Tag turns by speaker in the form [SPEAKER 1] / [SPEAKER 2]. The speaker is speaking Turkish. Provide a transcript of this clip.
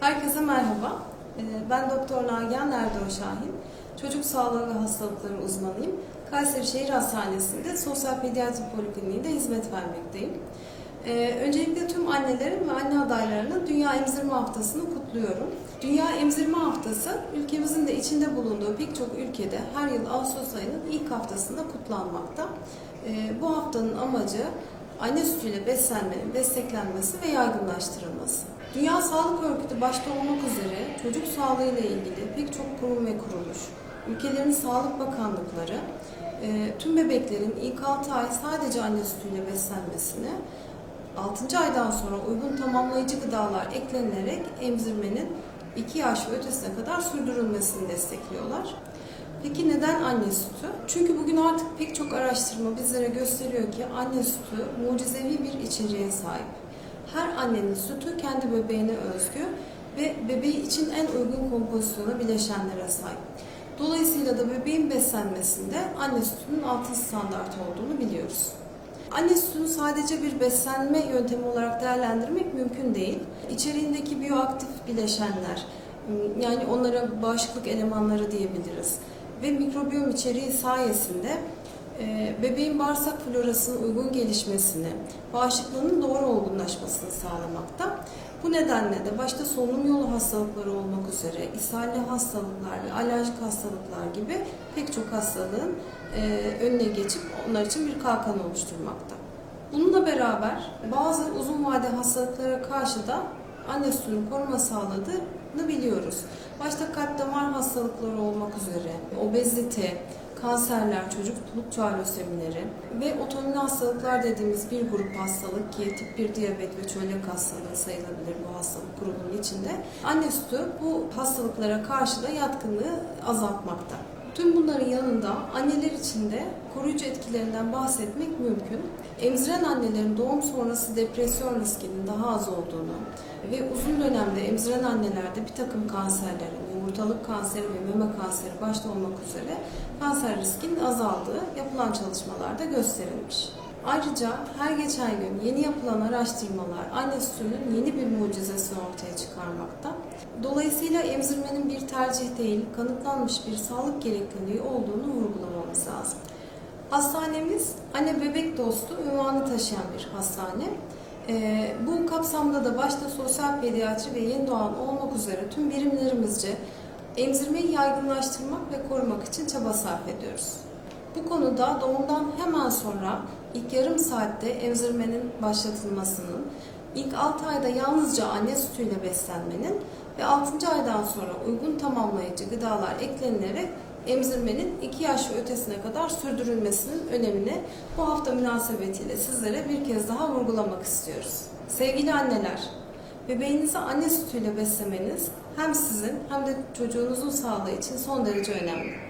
[SPEAKER 1] Herkese merhaba. Ee, Ben Doktor Nagihan Erdoğan Şahin. Çocuk sağlığı ve hastalıkları uzmanıyım. Kayseri Şehir Hastanesi'nde Sosyal Pediatri Polikliniği'nde hizmet vermekteyim. Ee, Öncelikle tüm annelerin ve anne adaylarının Dünya Emzirme Haftası'nı kutluyorum. Dünya Emzirme Haftası, ülkemizin de içinde bulunduğu pek çok ülkede her yıl Ağustos ayının ilk haftasında kutlanmakta. Ee, Bu haftanın amacı anne sütüyle beslenmenin desteklenmesi ve yaygınlaştırılması. Dünya Sağlık Örgütü başta olmak üzere çocuk sağlığı ile ilgili pek çok kurum ve kuruluş, ülkelerin sağlık bakanlıkları e, tüm bebeklerin ilk 6 ay sadece anne sütüyle beslenmesini 6. aydan sonra uygun tamamlayıcı gıdalar eklenilerek emzirmenin 2 yaş ve ötesine kadar sürdürülmesini destekliyorlar. Peki neden anne sütü? Çünkü bugün artık pek çok araştırma bizlere gösteriyor ki anne sütü mucizevi bir içeriğe sahip. Her annenin sütü kendi bebeğine özgü ve bebeği için en uygun kompozisyona bileşenlere sahip. Dolayısıyla da bebeğin beslenmesinde anne sütünün altın standart olduğunu biliyoruz. Anne sütünü sadece bir beslenme yöntemi olarak değerlendirmek mümkün değil. İçeriğindeki biyoaktif bileşenler, yani onlara bağışıklık elemanları diyebiliriz ve mikrobiyom içeriği sayesinde e, bebeğin bağırsak florasının uygun gelişmesini, bağışıklığının doğru olgunlaşmasını sağlamakta. Bu nedenle de başta solunum yolu hastalıkları olmak üzere ishalli hastalıklar ve alerjik hastalıklar gibi pek çok hastalığın e, önüne geçip onlar için bir kalkan oluşturmakta. Bununla beraber bazı uzun vade hastalıklara karşı da anne sütünün koruma sağladığını biliyoruz. Başta kalp hastalıkları olmak üzere obezite, kanserler, çocukluk çağı lösemileri ve otoimmün hastalıklar dediğimiz bir grup hastalık ki tip 1 diyabet ve çölyak hastalığı sayılabilir bu hastalık grubunun içinde. Anne sütü bu hastalıklara karşı da yatkınlığı azaltmakta. Tüm bunların yanında anneler için de koruyucu etkilerinden bahsetmek mümkün. Emziren annelerin doğum sonrası depresyon riskinin daha az olduğunu ve uzun dönemde emziren annelerde bir takım kanserlerin, yumurtalık kanseri ve meme kanseri başta olmak üzere kanser riskinin azaldığı yapılan çalışmalarda gösterilmiş. Ayrıca her geçen gün yeni yapılan araştırmalar anne sütünün yeni bir mucizesini ortaya çıkarmakta. Dolayısıyla emzirmenin bir tercih değil, kanıtlanmış bir sağlık gerekliliği olduğunu vurgulamamız lazım. Hastanemiz anne bebek dostu ünvanı taşıyan bir hastane. Ee, bu kapsamda da başta sosyal pediatri ve yeni doğan olmak üzere tüm birimlerimizce emzirmeyi yaygınlaştırmak ve korumak için çaba sarf ediyoruz. Bu konuda doğumdan hemen sonra ilk yarım saatte emzirmenin başlatılmasının, ilk 6 ayda yalnızca anne sütüyle beslenmenin ve 6. aydan sonra uygun tamamlayıcı gıdalar eklenilerek emzirmenin 2 yaş ve ötesine kadar sürdürülmesinin önemini bu hafta münasebetiyle sizlere bir kez daha vurgulamak istiyoruz. Sevgili anneler, bebeğinizi anne sütüyle beslemeniz hem sizin hem de çocuğunuzun sağlığı için son derece önemli.